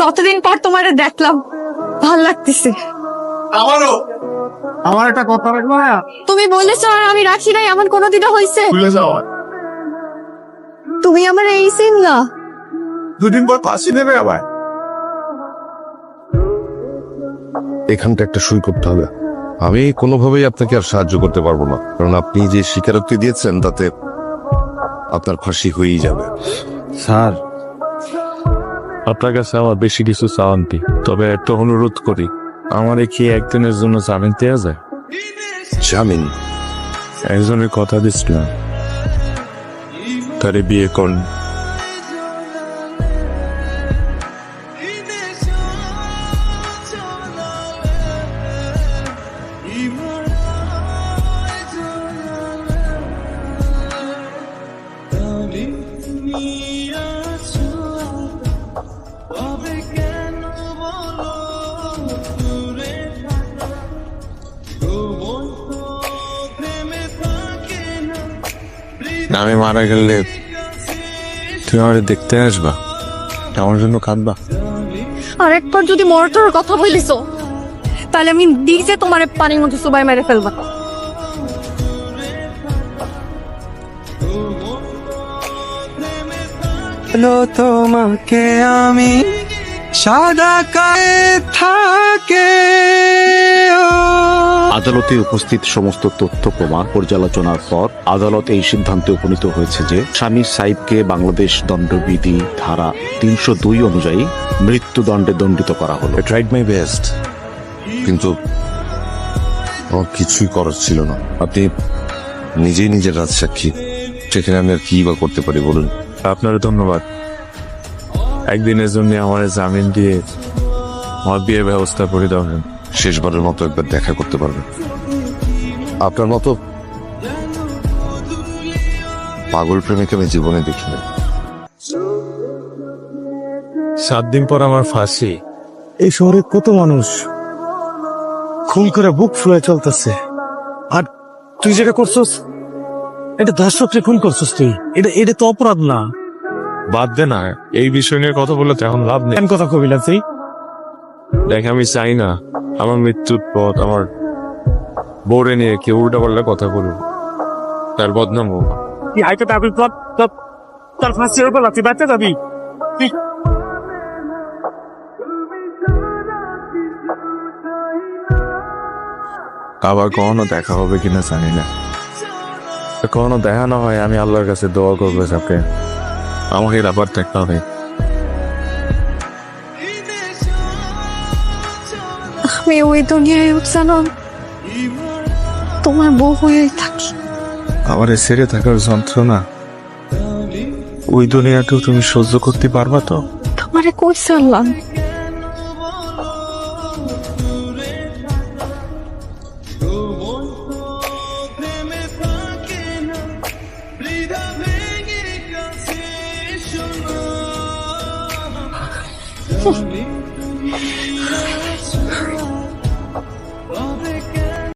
কতদিন পর তোমারে দেখলাম ভালো লাগতেছে। আমারও। আমার একটা কথা রাখব না তুমি বলেছ আর আমি রাখি নাই এমন কোনোদিনও হয়েছে ভুলে যাও তুমি আমার এই সিন না। দুদিন পর ফাঁসি দেবে আবার এখানটা একটা সই করতে হবে। আমি কোনোভাবেই আপনাকে আর সাহায্য করতে পারব না। কারণ আপনি যে স্বীকারোক্তি দিয়েছেন তাতে আপনার ফাঁসি হয়েই যাবে। স্যার আপনার কাছে আমার বেশি কিছু চাওয়ান্তি তবে একটা অনুরোধ করি আমার কি একদিনের জন্য জামিন দেওয়া যায়? জামিন? একজনের কথা দিচ্ছিলাম তারে বিয়ে করুন। আমি মারা গেলে তুমি আমার দেখতে আসবা, আমার জন্য কাঁদবা। আর একবার যদি মরটার কথা বলিস তাহলে আমি দিজে তোমার পানির মধ্যে সবাই মেরে ফেলবা। হলো তোমাকে আমি সাদা কায়ে থাকে। আদালতে উপস্থিত সমস্ত তথ্য প্রমাণ পর্যালোচনার পর আদালত এই সিদ্ধান্তে উপনীত হয়েছে যে স্বামী সাইবকে বাংলাদেশ দণ্ডবিধি ধারা তিনশো দুই অনুযায়ী মৃত্যুদণ্ডে দণ্ডিত করা হলো। ট্রাইড মাই বেস্ট কিন্তু আমার কিছুই করার ছিল না। আপনি নিজেই নিজের রাজ সাক্ষী সেখানে আমি আর কি বা করতে পারি বলুন? আপনার ধন্যবাদ। একদিনের জন্য আমার জামিন দিয়ে আমার বিয়ের ব্যবস্থা করে দেবেন শেষবারের মতো একবার দেখা করতে পারবেন। আপনার মতো পাগল প্রেমিক আমি জীবনে দেখিনি। সাত দিন পর আমার ফাঁসি। এই শহরে কত মানুষ খুন করে বুক ফুলে চলতেছে। আর তুই যেটা করছস এটা দর্শককে খুন করছস তুই। এটা এটা তো অপরাধ না। বাদ দে না এই বিষয় নিয়ে কথা বললে তো এখন লাভ নেই। কথা কবিলা তুই দেখ আমি চাই না আমার মৃত্যুর পথ আমার বোরে নিয়ে কেউ উল্টা পাল্টা কথা বলুক। তার বদনাম হোক। তোর- ফাঁসির উপর তুই বাঁচতে যাবি? তুই- আবার কখনো দেখা হবে কিনা জানি না। কখনো দেখা না হয় আমি আল্লাহর কাছে দোয়া করব সাথে আমাকে আবার দেখা হবে। আমি ওই দুনিয়ায় জানো তোমার বউ হয়ে থাকি। আমার ছেড়ে থাকার যন্ত্রণা ওই দুনিয়াকেও তুমি সহ্য করতে পারবা তো? তোমারে কই সারলাম Tchau.